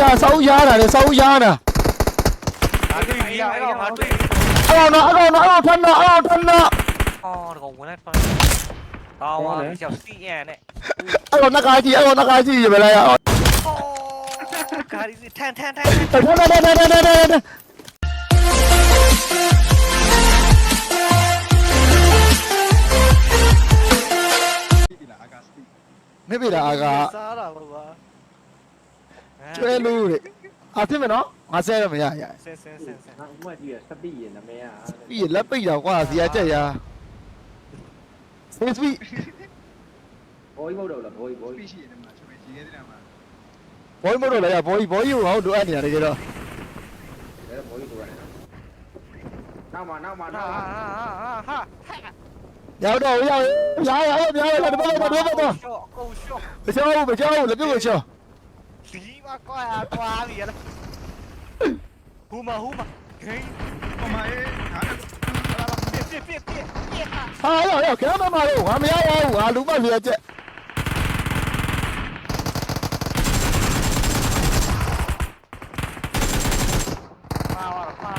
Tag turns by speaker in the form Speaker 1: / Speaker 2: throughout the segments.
Speaker 1: ရစောင်းရတာလေစောင်းရတာ
Speaker 2: ငါတွေ့ပြီအဲ့တော့ငါတွေ့ပြီ
Speaker 1: အဲ့တော့နော်အဲ့တော့နော်အဲ့တော့ထန်းနော်အဲ့တော့ထန်းနော်
Speaker 2: အော်တော့ဝင်လို က်ပါတောင်းပါကြောက်စီရန်နဲ့
Speaker 1: အဲ့တော့နှကားကြည့်အဲ့တော့နှကားကြည့်ရမလားအော်
Speaker 2: အော်ကာရီထန်ထန်ထန်
Speaker 1: ထန်းထန်းထန်းထန်းထန်းထန်း
Speaker 3: ဒီလားအကာစတိ
Speaker 1: နေပြီလားအာက
Speaker 2: စားတာပါ
Speaker 1: ကျွဲလို့တဲ့အာဖြစ်မယ်နော်ငါဆဲရမရရ
Speaker 2: ဆင်းဆင်းဆင်းဆင်း
Speaker 4: ငါဥမကြီးရစပိရနမေရ
Speaker 1: ပြီးရလက်ပိတ်တော့ကွာဇီယာချက်ရစေးစပီ
Speaker 4: ဘောကြီးမဟုတ်တော့လားဘောကြီးဘော
Speaker 3: ပိ
Speaker 4: ကြီး
Speaker 3: ရှိရတယ်မှာကျွန်တော်ရေးတဲ့မှာ
Speaker 1: ဘောမလို့လည်းဘောကြီးဘောကြီးကိုဟောလိုအပ်နေရတယ်ကြတော့
Speaker 4: ဒါဘောကြီးတို့ရတယ်နောက်မှနောက်မှ
Speaker 2: ဟာ
Speaker 4: နောက်မှ
Speaker 2: ဟာဟာ
Speaker 1: ရောက်တော့ရောက်ရရရရရတော့တော့တော့တော့
Speaker 2: ရှော့ကိုရှော့
Speaker 1: မချောဘူးမချောဘူးလက်ပြုတ်ကို ချော
Speaker 2: ဒီမှာကွာကွာပြီလားဟူမဟူမဂိမ်း
Speaker 3: ဟိုမှာအေးဟာ
Speaker 2: ပြစ်ပြစ်ပြစ်ပြစ်ပြစ်ဟာ
Speaker 1: ဟာရောက်ရောက်ခဲမမလို့ငါမရရဘူးငါလူမဇီယာချက်
Speaker 2: ပါဝါပါ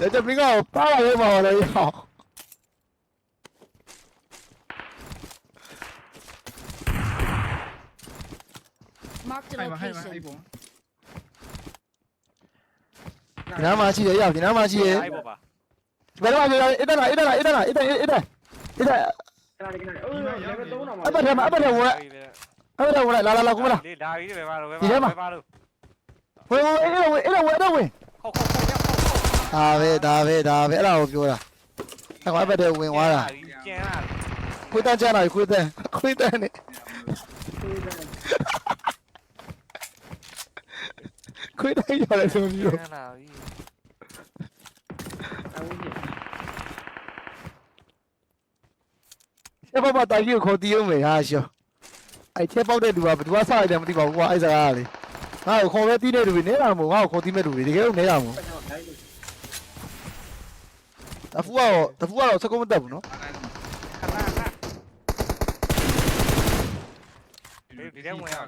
Speaker 2: ဝါ sorry sorry
Speaker 3: ဟိုမှာဟိုထက်နဲ့လမ်းပြန်
Speaker 1: အာလူမဇီယာချက်ကွာငါတော့ယူသွားပါလေတဲ့တဲ့ပြင်းကပါလာရေးပါလေရောက်
Speaker 5: Marked a
Speaker 3: ဟိုမှာဟိုမှာ
Speaker 5: location.
Speaker 3: အဲ့ပုံ
Speaker 1: ဒီနားမှာရှိတယ်ရောက်ဒီနားမှာရှိတယ်
Speaker 2: အဲ့ပေါ်ပါ
Speaker 1: ဘယ်တော့မှအဲ့ဒါအဲ့ဒါအဲ့ဒါအဲ့ဒါအဲ့ဒါအဲ့ဒါအဲ့ဒါ
Speaker 4: ခဏလေးခဏလေးအိုးလေဘယ်သုံးတော့မှာ
Speaker 1: အပတ်ထဲမှာအပတ်ထဲဝင်အဲ့ဒါဝင်လာလာလာကုမလား
Speaker 2: လေဒါပြီးပဲပါတော့ပဲ
Speaker 1: ဒီထဲမှာ
Speaker 2: ပါတော့
Speaker 1: ဝင်ဝင်အဲ့ဒါဝင်အဲ့ဒါဝင်အဲ့ဒါဝင်
Speaker 2: ခေါ
Speaker 1: ဒါပဲဒါပဲဒါပဲအဲ့ဒါကိုပြောတာအဲ့ကအပတ်ထဲဝင်သွားတာ
Speaker 2: ကျန်လာ
Speaker 1: ခွေးတန်းချလာခွေးတန်းခွေးတန်းနေခွေးတန်းရတယ်ဆိုပြီး
Speaker 2: ကျ
Speaker 1: တော့
Speaker 2: န်လာပြီ
Speaker 4: အဝင်းကြီး
Speaker 1: ချက်ပေါက်ပါတာကြီးကိုခေါ်တီးအောင်မယ်ဟာရှောအဲ့ချက်ပေါက်တဲ့လူကဘယ်သူကစရတယ်မသိပါဘူးကွာအဲ့စကားကလေငါ့ကိုခေါ်ပဲတီးတဲ့လူတွေနေတာမို့ငါ့ကိုခေါ်တီးမဲ့လူတွေတကယ်လို့နေတာမို့
Speaker 4: ကျွန်တော်တိုင်းလို့
Speaker 1: တဖူကတော့တဖူကတော့စကုံးမတက်ဘူးနော်
Speaker 2: ခဏခဏဒီထဲဝင်အေ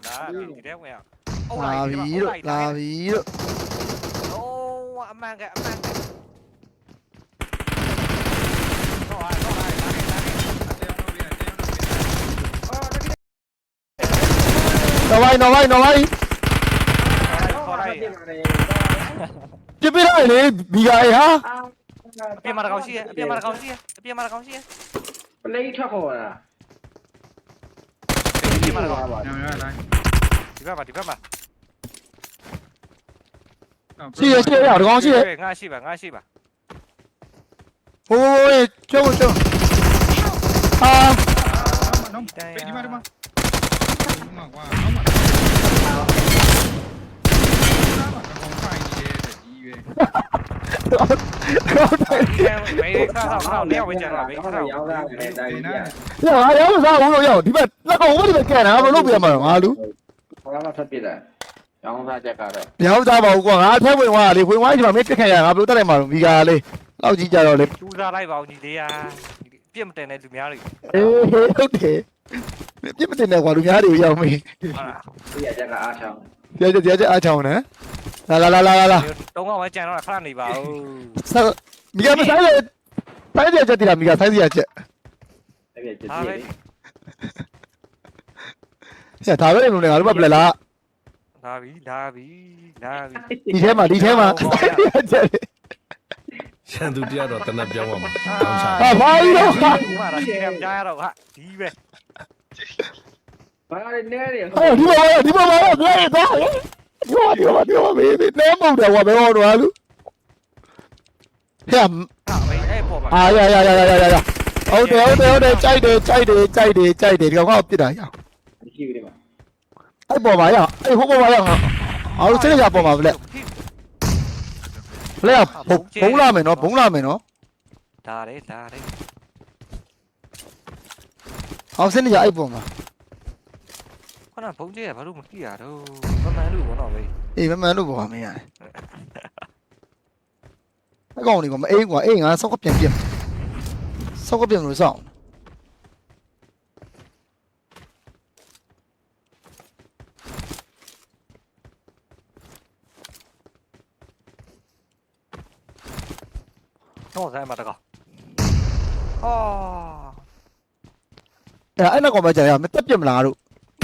Speaker 2: ာ င်လားဒီထဲဝင်အောင်
Speaker 1: လာပြီလို့လာပြီလို့
Speaker 2: โอ้အမှန်ကအမှန်ကတော့ဟာတော့ဟာလာနေလာနေ
Speaker 1: နော်ဘိုင်းနော်ဘိုင်းနော်ဘိုင်း
Speaker 2: ခေါ်လိုက်
Speaker 4: ပြင်ပါတ ယ်
Speaker 1: ပြပြလိုက်လေဘီဂါဟာ
Speaker 4: အာ
Speaker 2: အပြင်မှာကောင်ရှိရအပြင်မှာကောင်ရှိရအပြင်မှာကောင်ရှိရ
Speaker 4: ပလေးထွက်ခေါ်တာ
Speaker 2: အပြင်မှာကောင်
Speaker 4: ပါ
Speaker 3: ညောင်ရလိုက်
Speaker 2: ဒီဘက်မှာဒီဘက်မှာ
Speaker 1: ရှိရရှိရရတကောင်ရှိရ
Speaker 2: ငါရှိပါငါရှိပါ
Speaker 1: ဟိုးကျုံကျုံအာ
Speaker 3: နော်ဒီမှာဒီမှာဒီမှာကွာနော်မှာနော်မှာကောင်ဖိုင်နေတယ်ကြီးပဲ
Speaker 1: တော့တယ်
Speaker 2: ဒီမဲမေးခါတော့တော့နေဝင်ကြတာမေးခါတော့
Speaker 4: ရောင်းလာတယ်တိုင်း
Speaker 3: ဒီ
Speaker 4: ကြီး
Speaker 3: နား
Speaker 1: ရဟာရောစားဦးလို့ရောက်ဒီဘက်လက်ကောင်ဘယ်လိုကန်တာမလုပ်ပြမှာငါလူ
Speaker 4: ဘာမှဖတ်ပြတယ်ရောင်းစားချက်ကတော့
Speaker 1: ရောစားပါဘူးကွာငါအထက်ဝင်သွားလေဝင်သွားဒီမှာမင်းတက်ခံရငါဘယ်လိုတက်နိုင်မှာဘီဂါလေးလောက်ကြီးကြတော့လေ
Speaker 2: ကျူးစားလိုက်ပါဦးညီလေးอ่ะပြစ်မတင်တဲ့လူများတွေ
Speaker 1: အေးဟုတ်တယ်ပြစ်မတင်နဲ့ကွာလူများတွေရောက်မေး
Speaker 2: ဟုတ်လား
Speaker 4: ပြရချက်ကအားချောင်း
Speaker 1: ကြကြကြကြအားချောင်းနော် လာလာလာလာလာ
Speaker 2: တုံးကဝဲကြံတော့ခဏနေပါဦး
Speaker 1: ဆက်မီဂါမဆိုင်လေဆိုင်ရချက်တည်လားမီဂါဆိုင်ရချက်
Speaker 4: အဲ့ပြချက်
Speaker 2: ဟာ
Speaker 4: ကြီး
Speaker 2: ပဲ
Speaker 4: လေ
Speaker 1: ဆက်ဒါပဲနေလို့လေငါတို့မပလက်လား
Speaker 2: လာပြီလာပြီလာပြီ
Speaker 1: ဒီထဲမှာဒီထဲမှာဆိုင်ရချက်
Speaker 6: ရန်သူတရားတော့တနက်ပြောင်းသွားမှာတောင်းချ
Speaker 1: ဟာဘာလို့လဲ
Speaker 2: ဘာမှတော့ဒီကကြားရတော့ဟာဒီပဲ
Speaker 4: ဘာလဲနဲတယ်
Speaker 1: ဟောဒီမှာဒီမှာတော့ဘယ်တော့ ဒီမှာဒီမှာဒီမှာမေးမေးနဲမုံတယ်ကွာဘယ်တော့တော့လူဟဲ့
Speaker 2: ဟာပဲအဲ့ပေါ်မှာ
Speaker 1: အာရရရရရရဟုတ်တယ်ဟုတ်တယ်ဟုတ်တယ်ကြိုက်တယ်ကြိုက်တယ်ကြိုက်တယ်ကြိုက်တယ်ဒီကောင်ကပြစ်တာရ
Speaker 4: ရှိပြီဒီမှာ
Speaker 1: အဲ့ပေါ်မှာရအဲ့ဟိုပေါ်မှာရငါအားလုံးစိတ်ရပေါ်မှာဗလက်ဗလက်ဘုံလာမယ်နော်ဘုံလာမယ်နော်
Speaker 2: ဒါတယ်ဒါတယ်
Speaker 1: အောင်စိတ်ရအဲ့ပေါ်မှာ
Speaker 2: ခဏဘုံကျဲဘာလို့မကြည့်ရတော့မမှန်လို့ဘောတော့ပဲ
Speaker 1: အေးမမှန်လို့ပေါ်မှာမင်းရတယ်အကောင်လေးကမအိမ်ကွာအိမ်ငါစောက်ကပြန်ပြက်စောက်ကပြန်လို့စောင့်
Speaker 2: တော့ဆိုင်မှာတကောအော်
Speaker 1: အဲ့အဲ့နောက်ကောင်ပဲကြာရမတက်ပြက်မလားတို့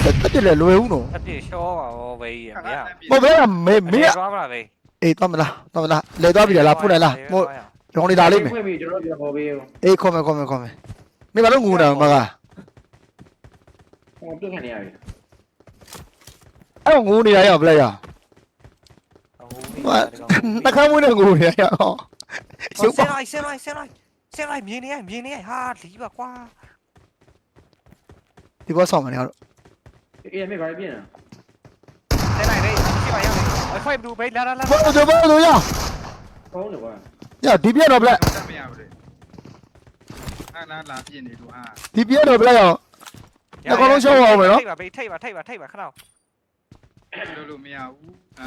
Speaker 1: တက်ပြက်လေလွယ်ဦးနော်
Speaker 2: အပြည့်ရှောပါဘောဘေးရမရ
Speaker 1: မဟုတ်ဘဲမေမေ
Speaker 2: သွားမလားဘေး
Speaker 1: အေးသွားမလားသွားမလားလဲသွားပြီလားဖုတ်လိုက်လားမို့ရောင်းနေတာလေးမယ်
Speaker 4: ဖွင့်ပြီးကျွန်တော်ပြန်ခေါ်ပေးဦး
Speaker 1: အေးခေါ်မယ်ခေါ်မယ်ခေါ်မယ်မင်းဘာလို့ငူနေတာမက
Speaker 4: ဟောပြတ်ခံနေရပြီ
Speaker 1: အဲ့ငူနေတာရဘလက်ရ
Speaker 2: ဟို
Speaker 1: နှခမ်းမွေးနေငူနေတာရဟော
Speaker 2: ဆင်းလိုက်ဆင်းလိုက်ဆင်းလိုက်ဆင်းလိုက်မြင်နေရမြင်နေရဟာလီးပါကွာ
Speaker 1: ဒီဘောဆောင်မယ်ငါတို့
Speaker 4: အေးမေဘာပြင်းလဲ
Speaker 2: ဆင်းလိုက်လေရှိပါရောက်လေအခွင့်ဘူးဘေးလာလာလာ
Speaker 1: ဘောတော့ဘောတော့ရ
Speaker 4: ဖုန်းတယ်ကွာ
Speaker 1: ရဒီပြက်တော့ဘလက်
Speaker 3: တက်မရဘူးလေအာလာလာပြင်းနေလို့အာ
Speaker 1: ဒီပြက်တော့ဘလက်ရ
Speaker 2: ထိတ်ပါဘေးထိတ်ပါထိတ်ပါထိတ်ပါခဏ
Speaker 3: လို့လို့မရဘူးအာ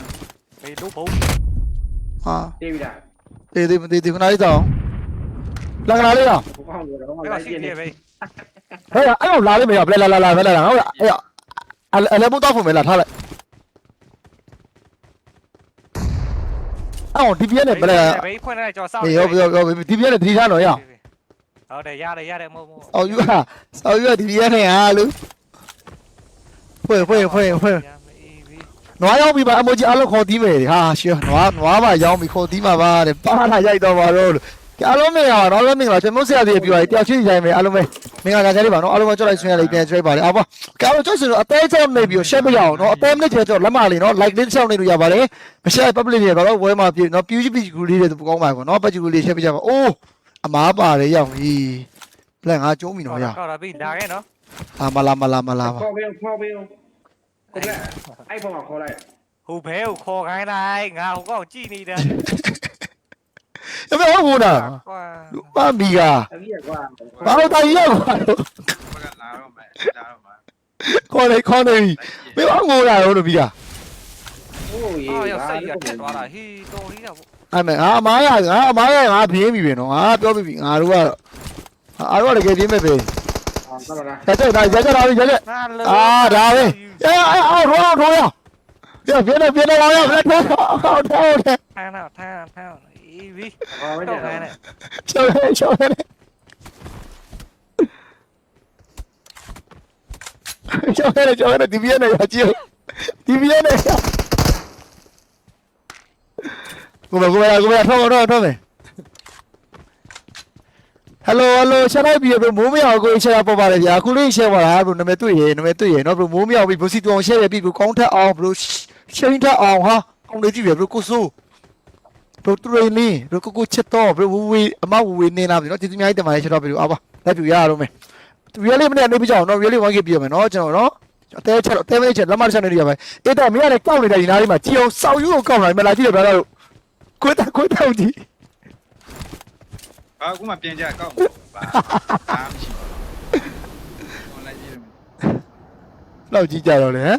Speaker 2: ဘေးလို့ဘုံ
Speaker 1: ဟာ
Speaker 4: တေးပြီလား
Speaker 1: တေးသေးမသေးသေးခဏလေးတောင်းလက်ကလာလေးရ
Speaker 4: ဘုကောင်းတယ်တော့
Speaker 2: ဘေး
Speaker 4: လို
Speaker 2: ပါ
Speaker 4: က်
Speaker 2: ရှိ
Speaker 4: ပြင်းနေ
Speaker 2: နေဘေး
Speaker 1: ဟဲ့အဲ့တော့လာလေးမရဘလက်လာလာလာဘလက်လာဟုတ်လားအဲ့ အဲ့လည်းဘုတော့ဖွင့်မယ်လားထားလိုက်အော်ဒီပြက်နဲ့ဘလက်
Speaker 2: ဘေးဖွင့်လိုက်ကြော်စောက်
Speaker 1: အေးဟုတ်ပြီဟုတ်ပြီဒီပြက်နဲ့ဒီထားတော့ရ
Speaker 2: ဟုတ်တယ်ရတယ်ရတယ်မဟုတ်ဘူး
Speaker 1: အော်ယူဟာအော်ယူဒီပြက်နဲ့ဟာလူဖွင့်ဖွင့်ဖွင့်ဖွင့်နွားရောက်ပြီပါအမိုကြီးအလုံးခေါ်တီးမယ်ဟာရှင်နွားနွားပါရောက်ပြီခေါ်တီးမှာပါတဲ့ပါလာရိုက်တော့ပါတော့လို့ အားလုံးမင်္ဂလာပါတော့လုံးမင်္ဂလာကျွန်တော်ဆရာကြီးပြောရတယောက်ချင်းဆိုင်မယ်အားလုံးပဲမင်္ဂလာကြလေးပါနော်အားလုံးပဲကြောက်လိုက်ဆွေးရလေးပြန်ကျွေးပါလေအားပါကာလို့ကြောက်စလို့အသေးချောင်းနေပြီးရှက်မရအောင်နော်အသေးမနစ်ချောက်လက်မလေးနော် like လေးချောင်းနေလို့ရပါတယ်မရှက် public တွေကတော့ဝဲမှာပြည့်နော် PUG PUG လေးတွေကောင်းပါကောနော် PUG လေးရှက်ပြကြပါအိုးအမားပါတယ်ရောက်ပြီလက်ငါကျုံးပြီနော်ရ
Speaker 2: ဟုတ်တာပြီလာခဲ့နော်
Speaker 1: အာမလာမလာမလာပါ
Speaker 4: ခေါ်ပေးခေါ်ပေးကိုလက်အဲ့ဖုန်းကခေါ်လိုက်
Speaker 2: ဟိုဘဲကိုခေါ်ခိုင်းလိုက်ငါဟိုကောင်ကြည့်နေတ ယ်
Speaker 1: ရမဟုတ်ဘူးလား
Speaker 2: ကွာ
Speaker 1: ပါမီက
Speaker 4: အကြီးကွာ
Speaker 1: ဘာလို့တိုင်ရောက်ပါလို့
Speaker 3: ဘကလာတော့မယ်လာတော့မှာ
Speaker 1: ခေါ်နေခေါ်နေပြီမင်းအငိုးရရောလို့ပြီးတာ
Speaker 4: ဟိုးရေ
Speaker 2: အော်ရောက်စိတ်ရထက်သွားတာဟီတော်လေးတော့
Speaker 1: အဲ့မဲ့ငါအမားရငါအမားရငါပြင်းပြီပဲနော်ငါပြောပြီငါတို့ကတော့အားတော့တကယ်ပြင်းမဲ့ပဲ
Speaker 4: အာတော့လား
Speaker 1: ရက်ချက်ဒါရက်ချက်ဒါရက်ချက်
Speaker 2: ငါလော
Speaker 1: အာဒါပဲအေးအော်ရောရောရောပြပြနေပြနေလာရဘယ်တော့အော်တော့တယ်
Speaker 2: ထမ်းတော့ထမ်းထမ်းအေး ပြီ
Speaker 4: ဟောမင်း
Speaker 2: တော့
Speaker 4: တယ်
Speaker 2: ခိုင်းတယ်
Speaker 1: ချောရဲချောရဲချောရဲချောရဲဒီပြနေရကြည့်ဒီပြနေကိုမကိုမကိုမထောက်တော့ထောက်မယ်ဟယ်လိုဟယ်လိုဆက်လိုက်ပြီဘမိုးမရကိုရှယ်ရပေါ်ပါတယ်ဗျာအခုလေးရှယ်ပါလားဘနာမည်တွေ့ရနာမည်တွေ့ရနော်ဘမိုးမရပြီဘစီတူအောင်ရှယ်ရပြီဘကောင်းထက်အောင်ဘရှင်းထက်အောင်ဟာကောင်းလေးကြည့်ပြီဘကိုဆို ဘထရင်းနီဘကိုကိုချက်တော့ဘဝဝေအမဝဝေနေလာပြီနော်ဒီသူများတက်มาလေချက်တော့ပြီအာပါလက်ပြရအောင်မယ် really မနေ့နေပြကြအောင်နော် really 1k ပြရမယ်နော်ကျွန်တော်နော်အသေးချက်အသေးလေးချက်လက်မချက်နေရပါအေးတော့မင်းကလည်းကောက်နေတဲ့ဒီနားလေးမှာကြည်အောင်စောက်ယူကိုကောက်လာမလားကြည့်ရဗျာတို့ကိုတကိုတောက်ကြည့်
Speaker 3: ဘာအခုမှပြန်ကြကောက်ပါအာမရှိဘူးဟောလိုက်ကြည့်လို့
Speaker 1: လောက်ကြည့်ကြတော့လေဟမ်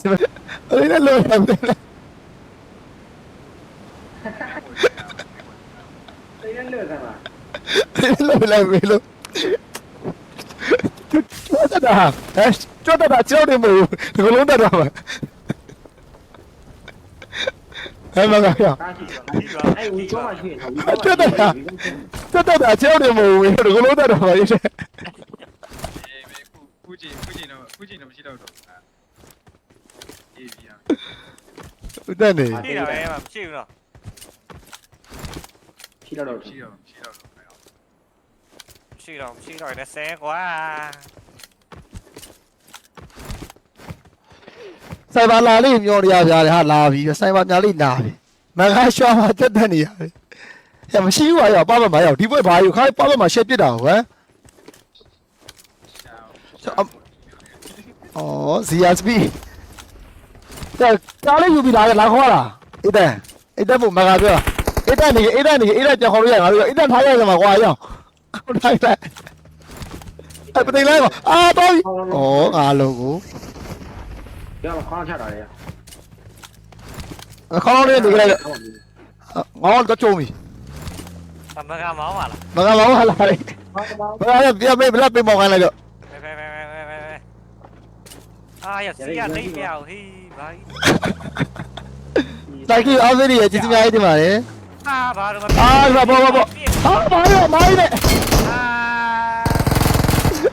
Speaker 1: စမအဲ့ဒါလို့ရတယ်
Speaker 4: တိတ်ရလွတ်သမှာ
Speaker 1: လို့လည်းမလို့ကျွတ်တာဟဲ့ကျွတ်တာကြောက်တယ်မဟုတ်ဒီလိုလုံးတတ်တော့မှာဟဲ့မကရ
Speaker 4: ကားရှိတော့အဲ့ဝီကောမရှိရင်ဝီ
Speaker 1: ကျွတ်တာကြောက်တယ်မဟုတ်ဒီလိုလုံးတတ်တော့မှာရေးတယ်
Speaker 3: အေးမေခုခုကြည့်ခုကြည့်တော့ခုကြည့်တော့မရှိတော့တော့အာအေးပြရ
Speaker 1: ဦးတက်နေ
Speaker 2: ကြည့်တာပဲမရှိဘူးနော်
Speaker 4: ရှိတော့တော့
Speaker 3: မရှိတော့မရှိတော့တော့
Speaker 2: မရှိတော့မရှိတော့လည်းဆဲကွာ
Speaker 1: စိုက်ပါလာလေးမျောနေရပြားလေဟာလာပြီစိုက်ပါညာလေးနာပြီမကရှောင်းမှာတက်တက်နေရတယ်ဟဲ့မရှိဘူးရောပါပါမရောဒီဘက်ဘာယူခိုင်းပါပါမရှက်ပြစ်တာဟဲ့ဩဇီယာစပီတဲ့ကားလေးယူပြီးလာလာခေါ်လာအိတ်တန်အိတ်တန်ဘုမကပြောအိတ်တန်နေအိတ်တန်နေအိတ်တန်ကြောင်ခေါ်လို့ရငါတို့အိတ်တန်ထားရတယ်မှာကွာရော င်းထိုင်လိုက်အဲ့ပတိလိုက်ပါအာတော့ဩငါလုံးကို
Speaker 4: ပြောခေါင်းချတာလေ
Speaker 1: ခေါင်းလေးနေကြလိုက်ငေါတော့ကြုံပြီ
Speaker 2: အမကမောင်းပါလား
Speaker 1: မကမောင်းလာလေ
Speaker 4: ဘာဘာ
Speaker 1: ဘာလဲပြမေးဘလက်ပေးမောင်းခိုင်းလိုက်တော့
Speaker 2: ပဲပဲပဲပဲပဲပဲအာရစီရနေမြောက်ဟေးဘာကြီး
Speaker 1: တိုက်ကြီးအားစေးရကျေးဇူးများကြီးတင်ပါတယ်
Speaker 2: အာဘာလို့မ
Speaker 1: အာဘောဘောဘော 啊，妈呀，妈呀！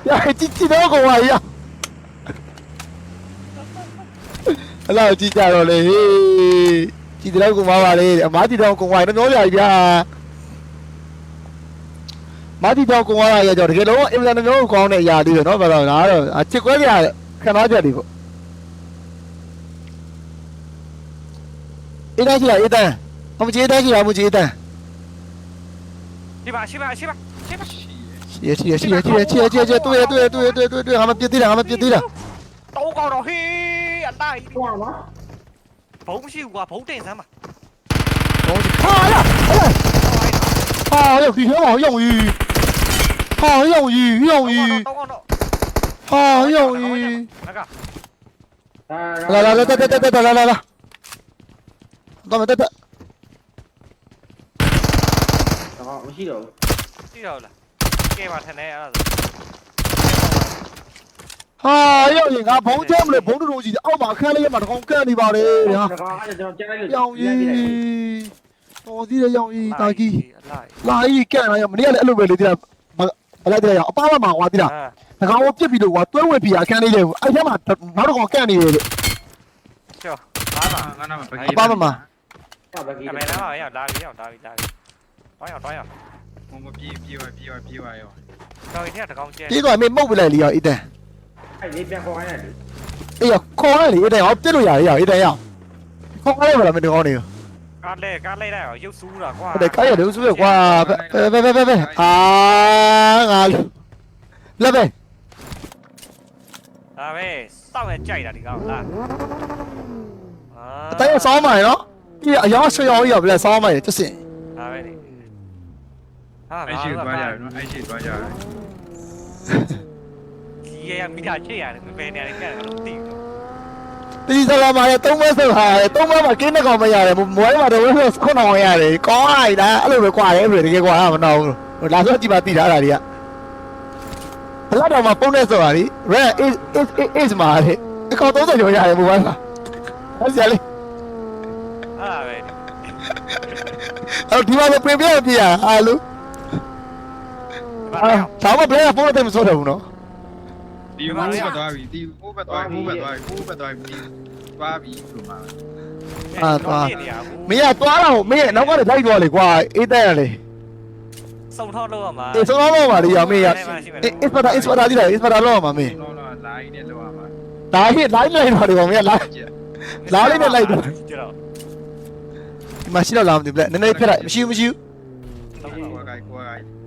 Speaker 1: 呀，
Speaker 2: 这
Speaker 1: 这哪个玩意啊？老几家了嘞？几条公娃娃嘞？妈几条公娃那鸟呀呀！妈几条公娃娃呀？叫这个老，因为那鸟光的呀，对不？那不老哪了？啊，这个呀，看哪家的不？一单去了，一单，我们接一单去了，我们接一单。 စားချက်တွေပေါ့အေးတိုင်းရှိလားအေးတိုင်းဟိုမကြီးတိုင်းရှိလားမကြီးတိုင်း
Speaker 2: ရှိပါရှိပါရှိပါရှိပါ
Speaker 1: ရှိရရှိရရှိရရှိရရှိရရှိရရှိရတွေ့ရတွေ့ရတွေ့ရတွေ့ရတွေ့ရတွေ့ရဟာမပြစ်သေးတာဟာမပြစ်သေးတာ
Speaker 2: တော့ကောင်းတော့ဟေးအလိုက်
Speaker 4: ဟိုမှာ
Speaker 2: ဘုံမရှိဘူးကွာဘုံ တင်စမ်းပါ
Speaker 1: ဘောဟာလာဟာရောက်ဒီထဲမှာရောက်ရီဟာရောက်ရီရောက်ရီ
Speaker 2: တော့ကောင်းတော့
Speaker 1: ဟာရောက်ရီ
Speaker 2: ငါက
Speaker 4: ဒါ
Speaker 1: လာလာလာတက်တက်တက်တက်လာလာလာတော့မတက်တက်
Speaker 4: တော့မရှိတော့ဘူး
Speaker 2: ကြည့်တော့လားကဲပါထနေအဲ့ဒါ
Speaker 1: ဟာရောက်ရီငါဘုံချဲမလို့ဘုံတူတူကြီးအောက်မှာအခန်းလေးမှာတကောင်ကန့်နေပါလေဟာ
Speaker 4: ဒါကအဲ့ကျွန်တော်ကြားလိုက်လို့
Speaker 1: ရောက်ရီတော်သေးတယ်ရောက်ရီတာကြီး
Speaker 2: အလိုက်
Speaker 1: လာကြီးကန့်လာရမနေ့ကလည်းအဲ့လိုပဲလေတိတာဘလိုက်တဲ့ရအပားမမှာဟွာတိတာ
Speaker 2: အာ
Speaker 1: ငကောင်ကိုပြစ်ပြီးတော့ကွာတွဲဝက်ပြီးအခန်းလေးလေအဲ့ထဲမှာနောက်တစ်ကောင်ကန့်နေတယ်
Speaker 2: ကျော်ဘာမှ
Speaker 3: ငါနာမ
Speaker 1: အပားမမှာ
Speaker 4: ဘာပဲကြီး
Speaker 2: အမေနာမရောက်လာပြီရောက်လာပြီလာပြီ တော့ရောက်တော့ရောက်
Speaker 3: မမပြေးပြေးဝပြေးဝပြေးဝရော
Speaker 2: တော့ဒီကတကောင်ကျဲ
Speaker 1: ပြေးတော့အမေမှုတ်ပလိုက်လီရောအီတန်
Speaker 4: အဲ့ဒီပြန်ခေါ်ခိုင်းတယ်
Speaker 1: အေးရခေါ်ရလေအီတန်ဟောပြစ်လို့ရတယ်ရောအီတန်ရောခေါ်ရပါလားမင်းကောင်းနေရော
Speaker 2: ကားလဲကားလိုက်လိုက်ရုပ်ဆူးတာကွာ
Speaker 1: ဟုတ်တယ်ခိုင်းရတယ်ဆိုရကွာပဲပဲပဲပဲအာငါလက်ပဲ
Speaker 2: ဒါပဲစောက်ရကြိုက်တာဒီကောင်လားအာ
Speaker 1: အတိုင်းဆောင်းပါရနော်ဒီအယောင်ဆွေရောကြီးရောဘယ်ဆောင်းပါရတစ်စင်
Speaker 2: ဒါပဲလေ ဟာ
Speaker 3: အဲ့ရှိသွားကြရနော်အဲ့ရှိသွားကြရ
Speaker 2: ဒီရမိတာချစ်ရတယ်ဘယ်နေရာလဲကတော့သိတယ်
Speaker 1: တီစလာမာရသုံးမဲဆိုဟာသုံးမဲမှာကင်းတဲ့ကောင်မရတယ်မွေးမှာတော့ဝဲခုနအောင်ရတယ်ကောင်းလိုက်တာအဲ့လိုပဲကွာတယ်ပြည်တကယ်ကွာမနာဘူးလာဆိုကြည့်ပါတိထားတာတွေကဘလာတော့မှပုံနေဆိုတာလေ red is is is မှာလေအကောင်30ကျော်ရတယ်မိုဘိုင်းမှာအဲ့ဒါလေ
Speaker 2: ဟာပဲ
Speaker 1: အဲ့ဒီမှာပြင်ပြပြရအားလို့
Speaker 2: ဘာ
Speaker 1: အာ
Speaker 2: လဲ
Speaker 1: ဒါမှဘလဲဖုန်းတယ်မစိုးတယ်ဘူးနော်
Speaker 3: ဒီဟိုဘက်သွားပြီဒီဟိုဘက်သွားဟိုဘက်သွားဟိုဘက်သွားပြီသွားပြီလို့မှာ
Speaker 1: မင်းကသွားတော့မင်းရဲ့နောက်ကနေလိုက်သွားလေကွာအေးတဲ့ရလေ
Speaker 2: စုံထောက်လို့ရမှာ
Speaker 1: အေးဆုံးတော့ပါလေရမင်းရအစ်ပတာအစ်ပတာဒီလားအစ်ပတာတော့မှာမင်း
Speaker 3: လောလောလာရင်းနဲ့လောက်ရမှာ
Speaker 1: ဒါဟိလိုက်လိုက်တော့ဒီကောင်မင်းလာလာလေးနဲ့လိုက်တော့
Speaker 2: ကျတော့
Speaker 1: ဒီမှာရှိတော့လာမသိဘူးလေနည်းနည်းဖက်လိုက်မရှိဘူးမရှိဘူး
Speaker 3: ကိုယ်ကို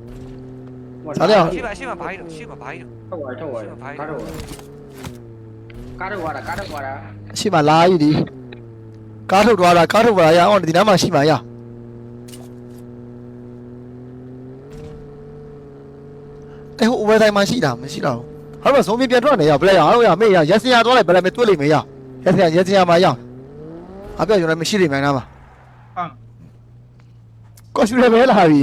Speaker 3: ယ်ကိုယ်
Speaker 2: ရှိပါရှိပါဘာကြီးရှိပါဘာကြီး
Speaker 4: ထုတ်သွားထုတ်သွားကားတော့ကားတော့ဝါတာကားတော့ဝါတာ
Speaker 1: ရှိမှလာကြီးဒီကားထုတ်သွားတာကားထုတ်သွားရအောင်ဒီနားမှာရှိမှရအဲဟိုဝယ်တိုင်းမှာရှိတာမရှိတော့ဘူးဟာတော့ဆုံးပြပြန်ထွက်နေရဘလက်ရအောင်ရမေးရရက်စင်ရသွားလိုက်ဘလက်မေတွေ့လိမ့်မယ်ရရက်စင်ရရက်စင်ရမှာရအပြောကျွန်တော်မရှိလိမ့်မယ်နားမှာ
Speaker 3: ဟမ်
Speaker 1: ကော်ရှူရပဲလာပြီ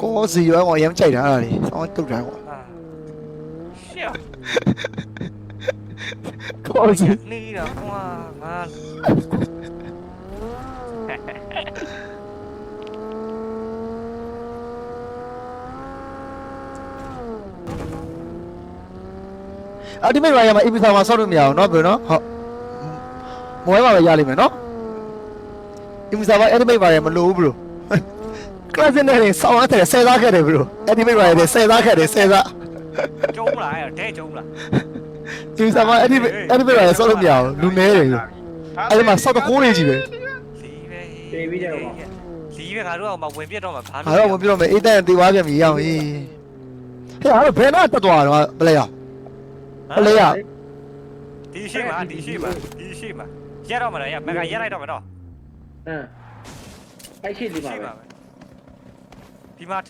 Speaker 1: ကိုစီရောအောင်ရမ်းကြိုက်တာအဲ့ဒါလေဆောင်းတုတ်တာကွာ
Speaker 2: ရှေ့
Speaker 1: ကော်ရှူ
Speaker 2: နေတာကွာငါ
Speaker 1: အဒီမိတ်ရိုင်ယာမှာအီပီဆာမှာဆောက်လို့မရအောင်เကလပ်စစ်နဲ့လည်းဆောင်းအားတယ်ဆယ်သားခဲ့တယ်ဘရိုအက်ဒီမိတ်ရိုင်လည်းဆယ်သားခဲ့တယ်ဆယ်သား
Speaker 2: ကျုံးလာအဲ့တဲ့ကျုံးလာ
Speaker 1: သူစားမအက်ဒီအက်ဒီမိတ်ရိုင်ဆောက်လို့မရဘူးလူနေတယ်အဲ့ဒီမှာဆောက်တော့ကိုးနေကြီးပဲ
Speaker 2: တေးပြီးတယ်ပေါ့ဒီပဲငါတို့ကမဝင်ပြတော့မှာဘာမှမ
Speaker 1: ဟုတ်ဘူးငါတို့ဝင်ပြတော့မယ်အေးတန်တေးွားပြန်ပြီရအောင်ဟေးဟဲ့ငါတို့ဘယ်တော့တက်သွားတော့ပလေယာပလေယာ
Speaker 2: ဒီရှိမှာဒီရှိမှာဒီရှိမှာရတော့မှာရမကရလိုက်တော့မှာတော့
Speaker 4: အင်းအဲ့ရှိဒီမှာပဲ
Speaker 2: ဒီမှာ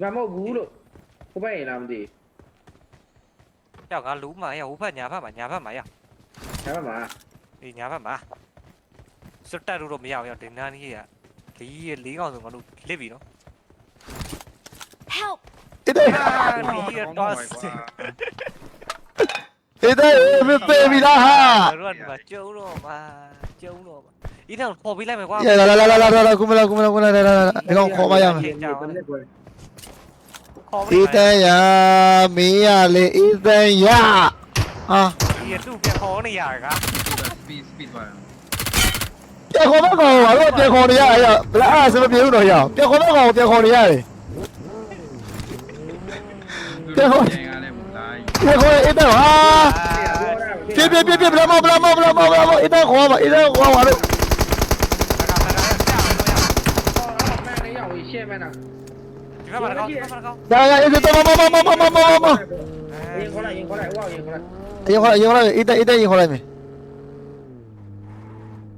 Speaker 4: ငါမဟုတ်ဘူးလို့ဘယ်ဘက်ရင်လားမသိ
Speaker 2: ရောက်ငါလူမှာရဟိုဘက်ညာဘက်မှာညာဘက်မှာရ
Speaker 4: ဘူးဒါမှမ
Speaker 2: ဒီညာဘက်မှာစွတ်တက်လို့တော့မရအောင်ဒီနားကြီးကဒီလေးကောင်ဆိုငါတို့လစ်ပြီနော်
Speaker 5: Help!
Speaker 1: အေးတဲ့
Speaker 2: အာဒီတော့
Speaker 1: အေးတဲ့မပေးပြီလားဟာ
Speaker 2: တို့ကကျုံတော့မှာကျုံတော့မှာ ဒီတော့ပေါ်ပေးလိုက်မယ်ကွာ
Speaker 1: ရလာလာလာလာလာကုမလာကုမလာကုမလာလာလာဒီကောင်ခေါ်မရမယ်
Speaker 4: ဘယ်နဲ့ကွယ်
Speaker 2: ခေါ်
Speaker 1: အေးတဲ့ရမင်းရလေအေးတဲ့ရဟာ
Speaker 2: ဒီသူ့ပြန်ခေါ်နေရက
Speaker 3: စပီးစပီးပါ
Speaker 1: ပြန်ခေါ်မကောင်ဘာလို့ပြန်ခေါ်နေရအဲ့ဘလာအားစမပြေဘူးတော့ရပြန်ခေါ်မကောင်ပြန်ခေါ်နေရတယ်
Speaker 3: သူတို့ပြန်ရလဲမလား
Speaker 1: ပြန်ခေါ်အေးတဲ့ဟာပြပြပြပြဘလာမဘလာမဘလာမဘလာမအေးတဲ့ခေါ်ပါအေးတဲ့ခေါ်ပါလို့
Speaker 4: ရှိမယ်နော်
Speaker 2: ဒီဘက်မှာကောင်းဒီဘက်မှာကောင်း
Speaker 1: ဒါရအေးတော့မမမမမမမยิ
Speaker 4: งคนละยิงคนละว้าวยิงคนละ
Speaker 1: အေး
Speaker 4: ခေါ်လိုက်
Speaker 1: အေးခေါ်လိုက်အေးတက်အေးတက်အေးခေါ်လိုက်မယ်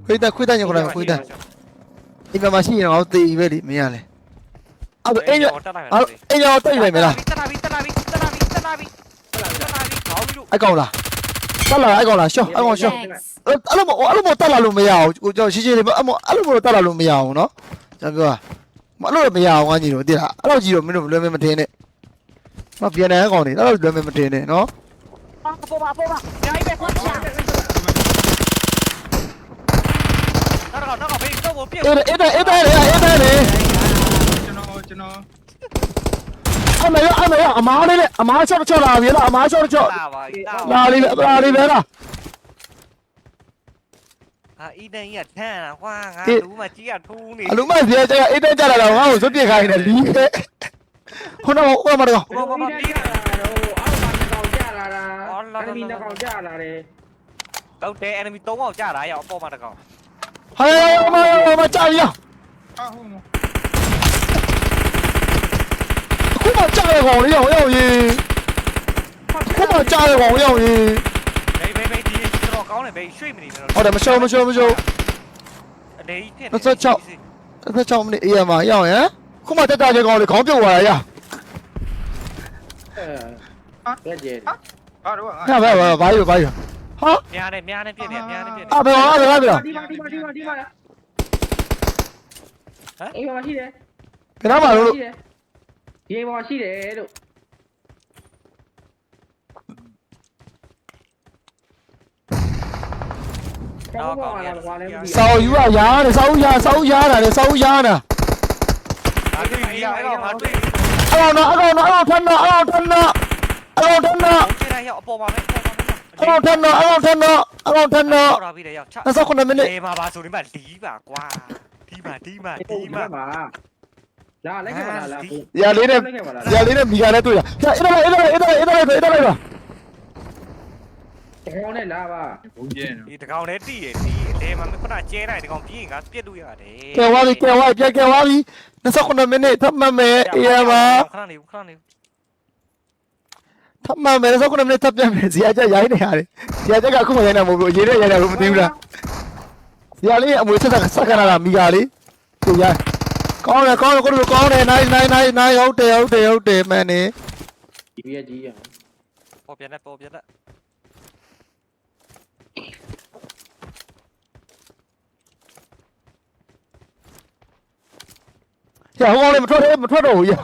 Speaker 1: ခွေးတက်ခွေးတက်ညခေါ်လိုက်ခွေးတက်အိမ်မှာရှိရင်တော့တေးပဲလေမင်းရလေအဲ့တော့အိမ်ရောအိမ်ရောတက်ရိုင်မလား
Speaker 2: တက်လာပြီတက်လာပြီတက်လာပြီတက်လာပြီတက်လာပြီခေါင်းလို့
Speaker 1: အကောင်လားတက်လာအကောင်လားရှော့အကောင်ရှော့အဲ့လိုမအဲ့လိုမတက်လာလို့မရအောင်ကိုကျွန်တော်ရှင်းရှင်းလေးအဲ့လိုမအဲ့လိုမတက်လာလို့မရအောင်နော်ကျွန်တော်ပြောတာ မလို့တော့မရအောင်ကကြီးတို့တိလားအဲ့လောက်ကြီးတော့မင်းတို့လွယ်မမတင်နဲ့မပြန်နိုင်အောင်နေအဲ့လောက်လွယ်မမတင်နဲ့နော်啊，波吧
Speaker 2: 波吧，两一百关一
Speaker 5: 下。拿
Speaker 2: 着好，拿着好，别跟我变。အဲ့ဒါ
Speaker 1: အဲ့ဒါအဲ့ဒါလေအဲ့ဒါလေ
Speaker 3: ကျွန်တော်ကျွန်တော်
Speaker 1: အမေရောအမေရောအမားလေးနဲ့အမားချော့ချော့လာပြီလားအမားချော့ချော့
Speaker 2: 大吧，大吧。
Speaker 1: လာလေးပဲလာလေးပဲလား
Speaker 2: အာအီဒန်ကြီးကထမ်းတာကွာငါလူမကြီးကထူးနေ
Speaker 1: အလုံးမပြေကြအေးတဲ့ကြလာတော့ငါ့ကိုစွပြစ်ခိုင်းနေလီးပဲခုနကဟိုမှာတော့
Speaker 4: ဘာဘာဘာပြီးတာတော့အောက်မှာကောင်ကြလာတာအဲ့ဒီကောင်ကြလာတယ်
Speaker 2: တော့တဲ့ enemy 3ပေါက်ကြတာရောက်အပေါ်မှာတကောင်
Speaker 1: ဟဲ့မမကြာရ
Speaker 3: အာဟုတ်မ
Speaker 1: ခုမှကြာရကောင်လေးရောက်ရောက်ရေးခုမှကြာရကောင်ရောက်ရေး
Speaker 2: ဘေးဘေးဘေးဒီတော့ ကောင်းတယ်ဘေးရွှေ့မနေနဲ့
Speaker 1: ဟုတ်တယ်မရှုံးမရှုံးမရှုံး
Speaker 2: အနေကြီးဖြစ်
Speaker 1: တစ်ချောင်းမိနစ်အေးရမှာရောက်ရင်ခုမှတက်တာကြကောင်လေးခေါင်းပြုတ်သွားရရ
Speaker 4: အဲကြဲ
Speaker 3: ဘာတော့
Speaker 1: ညပဲဘာဘာယူဘာယူဟာ
Speaker 2: များနေများနေပြစ်နေများနေပြစ်နေ
Speaker 1: အဘေဟာလာပြီလား
Speaker 4: ဒီမှာဒီမှာဒီမှာဒီမှာအေးပါရှိတယ်
Speaker 1: ဘယ်တော့မှလို့
Speaker 4: ဒီမှာရှိတယ်လို့
Speaker 2: တော့ကောင်းရ
Speaker 1: စောက်ယူရရားတယ်စောက်ရစောက်ရတာလေစောက်ရတာ
Speaker 2: ငါတွေ့ပြီအဲ့တော့ငါတွေ့ပြီ
Speaker 1: အကောင်တော့အကောင်တော့အကောင်ထမ်းတော့အကောင်ထမ်းတော့အကောင်ထမ်းတော့
Speaker 2: ဘုံကျတဲ့ရောက်အပေါ်မှာပဲအပေါ်မှာ
Speaker 1: အကောင်ထမ်းတော့အကောင်ထမ်းတော့အကောင်ထမ်းတော့
Speaker 2: တော့ပြီးတယ်ရောက်ချ
Speaker 1: 29မိနစ်
Speaker 2: လေမှာပါဆိုဒီမှာလီးပါကွာဒီမှာဒီမှာ
Speaker 4: ဒီ
Speaker 2: ဒီမှာ
Speaker 4: မှာလာလိုက်ခဲ့ပါလား
Speaker 1: ရလေးနဲ့
Speaker 4: လိုက်ခဲ့ပါလား
Speaker 1: ရလေးနဲ့မိကလည်းတွေ့ရဟဲ့အဲ့ဒါအဲ့ဒါအဲ့ဒါအဲ့ဒါအဲ့ဒါအဲ့ဒါ
Speaker 4: ခေါင်းနဲ့လာပါ
Speaker 3: ဘုံကျဲနော်
Speaker 2: ဒီတကောင်လည်းတီးရတီးလေမှာခုနကျဲလိုက်တကောင်ပြီးရင်ငါပြစ်လို့ရတယ်
Speaker 1: ကဲဝါပြီကဲဝါပြကဲဝါပြီ29မိနစ်ထပ်မှတ်မယ်အေးရပါ
Speaker 2: ခဏနေခဏနေ
Speaker 1: ထပ်မှတ်မယ်29မိနစ်ထပ်ပြန်မယ်ဇီယာချက်ရိုင်းနေရတယ်ဇီယာချက်ကအခုမှရိုင်းနေမဟုတ်ဘူးအရေးနဲ့ရိုင်းနေလို့မသိဘူးလားဇီယာလေးအမွေဆက်ဆက်ခဏလာမိကလေးသူရကောင်းတယ်ကောင်းတယ်ကိုတို့ကောင်းတယ် nice nice nice nice ဟုတ်တယ်ဟုတ်တယ်ဟုတ်တယ်မန်နေ
Speaker 4: ဒီပြကြီးရ
Speaker 2: ပေါ်ပြန်တဲ့ပေါ်ပြန်တဲ့
Speaker 1: ရဟိုကောင်လေးမထွက်
Speaker 4: Chả không lên mà thoát hết, mà thoát đủ vậy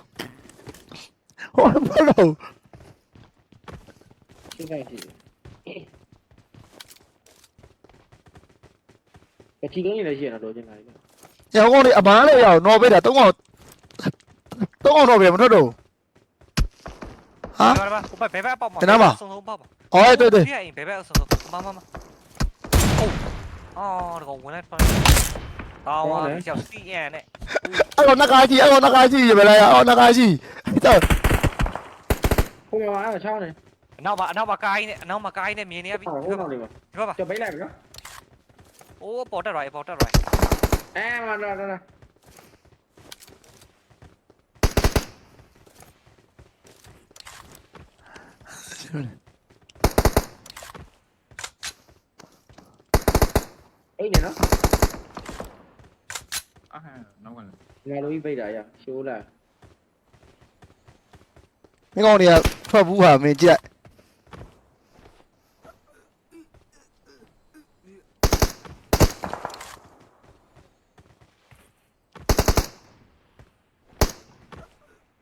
Speaker 4: Không lên một thoát đủ Cái này thì...
Speaker 1: Kecilnya ini sih ada yang lain. Ya, aku ni apa ni ya? No beda, tunggu, tunggu no beda mana tu? Hah? Kenapa? Oh, itu itu. Oh, được oh,
Speaker 2: kau guna apa? Tahu ah, siapa sih ni? เอาห
Speaker 1: น้ากา
Speaker 2: ยสิเอา
Speaker 1: หน้า
Speaker 2: กายสิอย่าไปเลยอะไอาหน้ากายจีเจ้าพว
Speaker 1: กเราช่าชอบเลย nó mà nó mà cái này
Speaker 4: nó mà cái này miếng này
Speaker 2: พ biết วกเราพวกเรา biết ดีกว่า không จะไป
Speaker 4: ไห
Speaker 2: นกั
Speaker 4: นอ bỏ ra
Speaker 2: rồi bỏ ra rồi
Speaker 4: แอบมาเลย
Speaker 2: นะ เอ้ยเดี๋ยวนะ
Speaker 4: ဟမ်နော
Speaker 3: က်ကလည်း
Speaker 4: ဒီလိုကြီးပိတ်တာရရှိုးလာ
Speaker 1: မင်းကောင်တွေကထွက်ဘူးဟာမင်းကြက်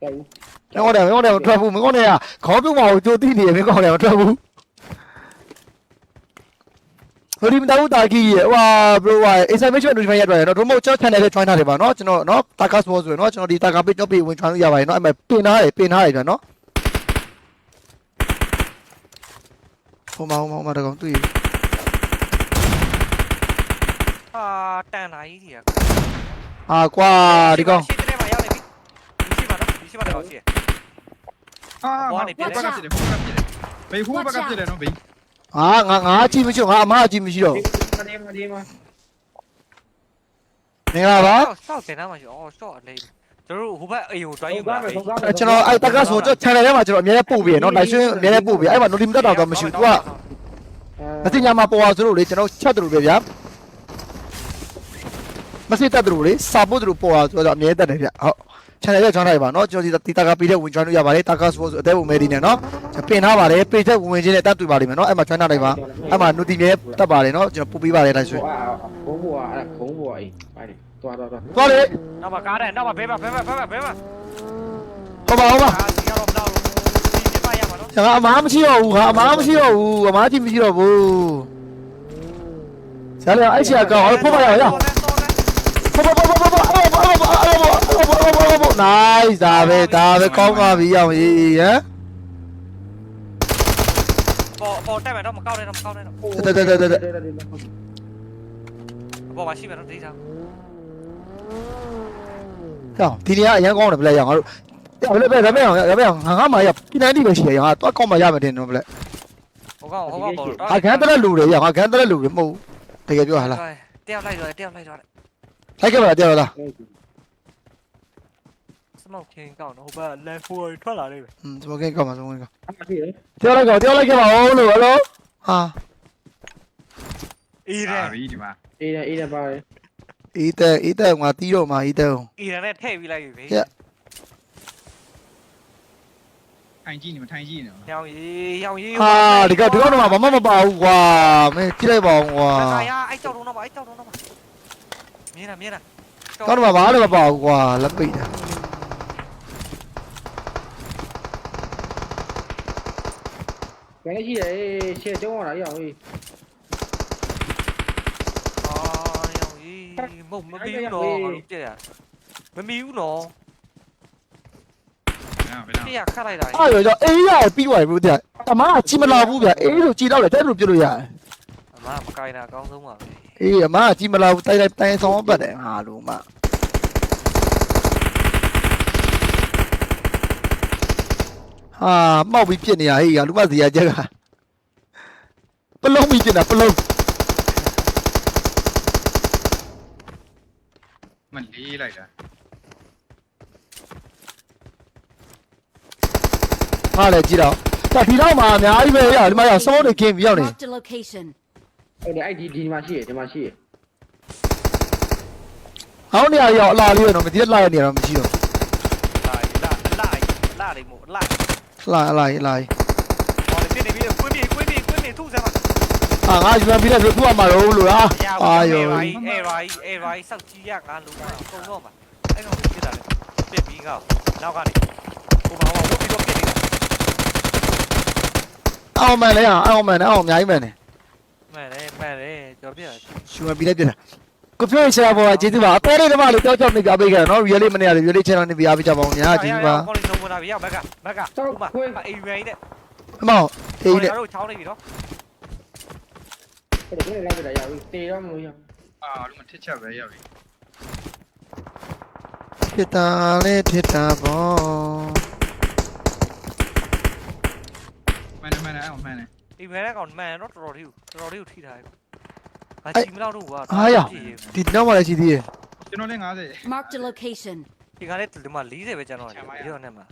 Speaker 1: တော်ဘူးမင်းကောင်တွေကမထွက်ဘူးမင်းကောင်တွေကခေါင်းပြုတ်မှာကိုကြိုသိနေတယ်မင်းကောင်တွေကမထွက်ဘူး ဟိုဒီမတော်တာကြီးဟွာ bro ဟွာ information notification ရတယ်နော်တို့မို့ကျွန်တော် channel လေး join ထားတယ်ပါနော်ကျွန်တော်နော် Taka Sport ဆိုရယ်နော်ကျွန်တော်ဒီ Taka page ကျွန်တော်ပြင်ဝင် join လို့ရပါတယ်နော်အဲ့မှာပင်ထားတယ်ပင်ထားတယ်ပြန်နော်ဟိုမှာဟိုမှာဟိုမှာတကောင်တွေ့
Speaker 2: အာတန်တာကြီးကြီးอ่ะ
Speaker 1: အာကွာဒီကောင်
Speaker 2: ရှင်းတဲ့မှာရောက်နေပြီဒီရှိမှာနော်ဒီရှိမှာတော့ရှိတယ်
Speaker 3: အာဟိုဘက်ကဖြစ်တယ်ဟိုဘက်ကဖြစ်တယ်ဘေးဟိုဘက်ကဖြစ်တယ်နော်ဘေး
Speaker 1: ငါငါငါအကြည့်မရှိတော့ငါအမအကြည့်မရှိတော့
Speaker 4: မနေမနေမ
Speaker 1: မင်္ဂလာပါ
Speaker 2: ရှော့စင်နာမှာရှိအောင်ရှော့အလေးကျွန်တော်ဟိုဘက်အိမ်ကိုတွိုင်းယူပါ
Speaker 4: မယ်အဲ
Speaker 1: ကျွန်တော်အဲ့တက်ကဆိုတော့ channel ထဲမှာကျွန်တော်အများကြီးပို့ပေးရနော် live stream အများကြီးပို့ပေးအဲ့မှာ notification တက်တာတော့မရှိဘူး तू ကမသိညာမှာပေါ်အောင်ဆိုလို့လေကျွန်တော်ချက်တယ်လို့ပဲဗျာမစိတက်တယ်လို့လေစာပို့တယ်လို့ပေါ်အောင်ဆိုတော့အများကြီးတက်တယ်ဗျဟုတ် channel ရဲ့ join လိုက်ပါနော်ကျွန်တော်ဒီတာကာပေးတဲ့ဝင် join လို့ရပါတယ်တာကာ sport ဆိုအသက်ပုံမဲဒီနဲ့နော်ပင်ထားပါတယ် page ဝင်ဝင်ချင်းနဲ့တက်တွေ့ပါလိမ့်မယ်နော်အဲ့မှာ join လိုက်ပါအဲ့မှာ notification မြဲတက်ပါတယ်နော်ကျွန်တော်ပို့ပေးပါတယ်
Speaker 4: လိုက်ဆိုဘုံဘွားအဲ့ဘုံဘွားအေးပါတယ်သွားသွားသွား
Speaker 1: သွားလေ
Speaker 2: နောက်ပါကားတယ်နောက်ပါဘေးပါဘေးပါဘေးပါဘေးပါ
Speaker 1: ဟောပါဟောပါ
Speaker 2: ဒီကတော့ဘလောက်ဒီပြရမှာနော်
Speaker 1: ငါအမားမရှိတော့ဘူးငါအမားမရှိတော့ဘူးအမားကြည့်မရှိတော့ဘူးဆရာလေအဲ့ဆရာကောင်ဖုတ်ပါရအောင်ရ nice ဒါပဲဒါပဲကောင်းပါပြီအောင်ကြီးဟမ်
Speaker 2: ပေါ်ပေါ်တက်မယ်တော့မကောက်နဲ့တော့မကောက်နဲ့တော့
Speaker 1: တက်တက်တက်တက်
Speaker 2: ပေါ်မှာရှိမယ်တော့ဒီစား
Speaker 1: ဟောဒီနေရာအရန်ကောင်းတယ်ဗလက်ရအောင်ငါတို့ရဗလက်ပဲဒါပဲအောင်ရပဲအောင်ငါငါမှရပြည်နိုင်တိပဲရှိရငါတော့ကောက်မှရမယ်တင်တော့ဗလက်
Speaker 2: ဟိုကောင်ဟိုကောင်ပေါ်
Speaker 1: ငါခန်းတက်လူတယ်ရငါခန်းတက်လူတယ်မဟုတ်တကယ်ပြောဟာလား
Speaker 2: တယောက်လိုက်တော့တယောက်လိုက်တော့
Speaker 1: လိုက်ခဲ့ပါလားတရားလား
Speaker 2: နောက်ချင်းကောင်းတော့ဟိုဘက် level ထွက်လာလိမ့်မယ်
Speaker 1: อืมစမကိတ်ကောင်ပါစမကိတ်ကောင်ပြောလိုက်ကောင်ပြောလိုက်ခဲ့ပါဦးလို့ဟယ်လိုဟာ
Speaker 2: အေးရန်
Speaker 3: ပြီဒီမှာ
Speaker 4: အေးတယ်အေးတယ်ပါတယ်
Speaker 1: အေးတဲ့အေးတဲ့ငါတီးတော့မှာအေးတဲ့
Speaker 2: အေးရန်နဲ့ထည့်ပြီးလိုက်ပြီဗျ
Speaker 3: ထိုင်ကြည့်နေမထိုင်ကြည့်နေ
Speaker 2: တော့ရောင်ရေးရောင်ရေး
Speaker 1: ဟာဒီကဒီကတော့ဘာမှမပါဘူးကွာမင်းကြည့်လိုက်ပါဦးကွာ
Speaker 2: ဆရာအဲ့ကြောက်တော့တော့အဲ့ကြောက်တော့တော့မြင်လားမြင်လား
Speaker 1: တော့ဘာလည်းမပါဘူးကွာလက်ပိတ်တာ
Speaker 4: ငယ်ရှိတယ်ရှေ့ကျုံးလာရအောင်ဟေး
Speaker 2: အာရောင်ကြီးမဟုတ်မပြီးဘူးတော့ငါတို့ပြက်ရမမီဘူး
Speaker 3: နော်
Speaker 2: ပြ
Speaker 3: က်
Speaker 2: ရခတ်လိုက်တာ
Speaker 1: အဲ့ရောကြောင့်အေးရပြီးသွားပြီဘုရားတမားကကြီးမလာဘူးဗျအေးလို့ကြီးတော့လေတဲ့လို့ပြလို့ရတယ်
Speaker 2: အမမကိုင်းတာအကောင်းဆုံးပါပဲ
Speaker 1: အေးအမကကြီးမလာဘူးတိုက်လိုက်တိုင်းဆောင်ပတ်တယ်ဟာလို့မ ဟာမောက်ပြီးပြစ်နေရဟေးကလူမစီရချက်ကပလုံးပြီးပြစ်တာပလုံး
Speaker 3: မလေးလိုက်တာ
Speaker 1: ဟာလေကြည့်တော့ဒါဒီတော့မှအများကြီးပဲရဒီမှာရစောနေကင်းပြီးရောက်နေ
Speaker 5: Marked a location.
Speaker 4: เอ้ยไอ้ดีดีมาชี่ดีมาชี่
Speaker 1: ဟောင်းနေရရောက်အလားလေးတော့မဒီလာရနေတော့မရှိတော့
Speaker 2: လာလာလာလာလေးမို့လာ
Speaker 1: လာအလားအလား
Speaker 2: ဟောပြနေပြီကွင်းပြီကွင်းပြီကွင်းပြီထုစမ်းပါ
Speaker 1: အာငါယူမပြီးတဲ့လူကမှာတော့လို့လားအာယော
Speaker 2: အေရိုအေရိုအေရိုစောက်ကြီးရငါလုံးဝအကုန်တော့မှာအဲ့ကောင်ပြစ်တာလေပြစ်ပြီးကောနောက်ကနေဟိုမှာဟိုဝတ်ပြီးတော့ပြစ်နေတာ
Speaker 1: အောင်မန်လေအောင်မန်အောင်အများကြီးမန်နေ
Speaker 2: မှန်တယ်မှန်တယ်ကြော်ပြစ်တာ
Speaker 1: ယူမပြီးတဲ့ပြတာ ကိုဖြိုးချရာပေါ်ကကျေးဇူးပါအသေးလေးတမလို့ကြောက်ကြောက်နေပြပေးခဲ့တာနော် really မနေ့က really channel နေပြပေးကြပါအောင်ညာကျေးဇူးပါ
Speaker 2: ကောင်းလေးဆုံးပေါ်လာပြီရောက်ဘက်ကဘက်ကဟုတ်ပါအေးရိုင်းတဲ့
Speaker 1: အမောင်အေးနဲ့ကျွန်
Speaker 2: တော်တို့ချောင်းနေပြီနော်
Speaker 4: အဲ့ဒါကိုလည်းလိုက်ပြတာရပြီတေတော့မလို့ရ
Speaker 3: အာလူမထစ်ချက်ပဲရပြီ
Speaker 1: ဖြစ်တာလေဖြစ်တာပေါ့
Speaker 3: မှန်တယ်မှန်တယ်အောင်မှန်တယ်
Speaker 2: ဒီမဲကောင်မှန်တော့တော်တော်လေးကိုတော်တော်လေးကိုထိထားတယ် ဘာချီမလောက်တော့ကွာ
Speaker 1: အားရဒီနောက်မှလည်းရှိသေးတယ်
Speaker 3: ကျွန်တော်လည်း90
Speaker 5: Marked a location.
Speaker 2: ဒီကနေ့ဒီမှာ40ပဲကျန်တော့တယ်ပြောနေမှာ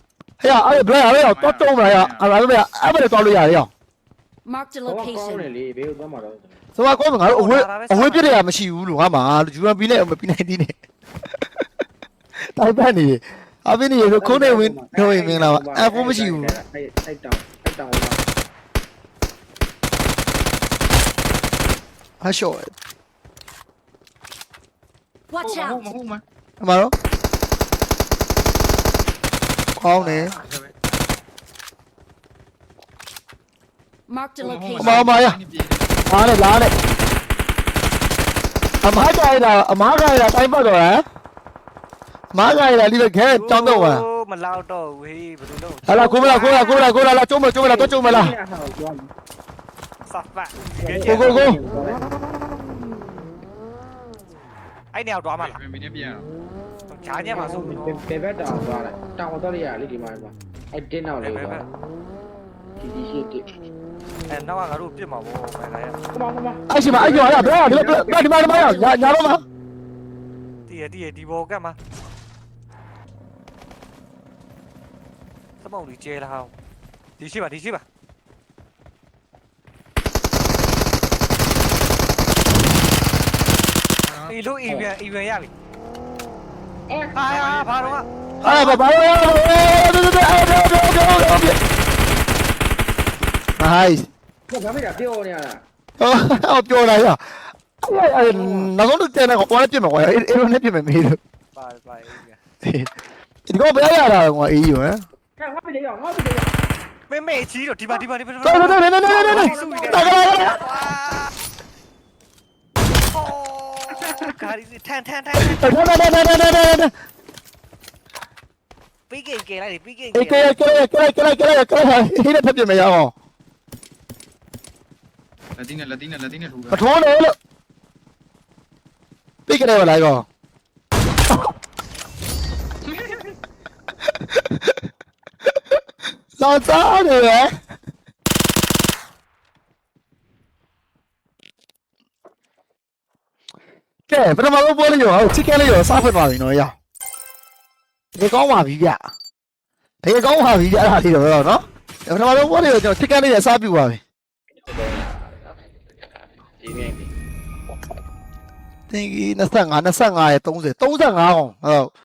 Speaker 1: ဟဲ့အဲ့ဘလိုက်အဲ့တော့တော့တုံးလာရအဲ့ဒါလည်းအဲ့ဘလည်းတော့လို့ရတယ်ရော
Speaker 5: Marked a တော့
Speaker 4: ကောင်းတယ်
Speaker 5: location.
Speaker 4: လေဘယ်ကိုသွားမှာတော့
Speaker 1: ဆိုတော့ကိုယ်ငါတို့အဝေးအဝေးပြစ်ရမရှိဘူးလို့ဟာမှာဂျူရန်ပြီးလိုက်မပြီးနိုင်သေးနဲ့တောက်ပန်းနေအပင်းနေရခုံးနေဝင်တော့ဝင်မင်းလာအဖုံးမရှိဘူး
Speaker 4: အဲ့တိုက်တောင်တိုက်တောင်ပါ
Speaker 1: ဟာရှော့
Speaker 5: Watch
Speaker 3: ဟုတ်
Speaker 5: out.
Speaker 3: မဟုတ်မ
Speaker 1: အမတော့ကောင်းတယ်
Speaker 5: Marked a
Speaker 1: အ
Speaker 5: location.
Speaker 1: မအမရ အားနဲ့လားနဲ့အမားကြိုင်တာအမားကြိုင်တာတိုင်းပတ်တော့ဟမ်အမားကြိုင်တာဒီဘက်ခဲတောင်းတော့ဟမ်
Speaker 2: မလောက်တော့ဝေးဘယ်လိုလုပ်
Speaker 1: ဟာလာကိုမလားကိုမလားကိုမလားကိုလာလာကျုံးမကျုံးမလားတော့ကျုံးမလား
Speaker 2: စပ် ပတ်
Speaker 1: ကိုကိုကို
Speaker 2: အဲ့နေရာတော့မှလား
Speaker 3: မင်းနဲ့ပြန်
Speaker 2: ဂျာညက်မှာဆို
Speaker 4: ဘယ်ဘက်တောင်သွားလဲတောင်တော့ရလေဒီမှာပါအဲ့တင်းတော့လေသွားဒီဒီရှိတစ်
Speaker 2: အဲနောက်ကငါတို့ပြစ်မှာဗောမယ်လာရ
Speaker 4: ကမောကမော
Speaker 1: အဲ့ရှိမအဲ့ကျော်ရဘယ်ကဒီလိုဒီမှာဒီမှာရညာညာတော့မ
Speaker 2: တည်ရတည်ရဒီဘောကတ်မှာသမုံကြီးကျဲလာဟောင်းဒီရှိပါဒီရှိပါ အေးလို့အီဗန်အီဗန်ရပြီ
Speaker 4: အဲ
Speaker 2: ဟာဘာတော့
Speaker 1: အဲ့ဘာဘာလဲအဲ့ဒါဒါဒါအဲ့ဒါဒါဒါဒါနိုင်
Speaker 4: ဘာမှမပြောနေရတာ
Speaker 1: ဟောပြောလာရအဲ့အဲ့နောက်ဆုံးတော့တဲ့ကောကွာပြစ်မှာကွာအဲ့အဲ့လိုနဲ့ပြစ်မယ်မေးလို့
Speaker 2: ပါပါအေး
Speaker 1: ဒီကောဘယ်ရတာကွာအေးယူဟမ်
Speaker 4: ဟဲ့ငါပြတယ်ရငါပြတယ်ရ
Speaker 2: မေမေကြီးတော့ဒီပါဒီပါဒီပါ
Speaker 1: တော်တော်တော်တော်တော်တော်တော်
Speaker 2: ကာရီထန်ထန်ထန်
Speaker 1: တော်တော်တော် တော်တော်တော်
Speaker 2: ပိကေကေလိုက်ပိကေ
Speaker 1: အေးကဲကဲကဲကဲကဲကဲဟိနဲ့ဖက်ပြမယ်ရအောင်
Speaker 3: လက်တင်းနဲ့လက်တင်းနဲ့လက်တင်းနဲ့ထိုး
Speaker 1: မထိုးနဲ့လို့ပြိ ကြတယ်လိုက်ကောလောသားနေရကဲပထမဆုံးပွဲလေးရောချစ်ကဲလေးရောစားဖွင့်ပါပြီနော်ရဒီကောင်းပါပြီဗျဒီကောင်းပါပြီဗျအဲ့ဒါလေးတော့နော်ပထမဆုံးပွဲလေးရောကျွန်တော်ချစ်ကဲလေးရစားပြပါပြီ
Speaker 4: ဒီငယ်ဒီ
Speaker 1: တင်ကြီး25 25ရဲ့30 35ကောင်ဟုတ်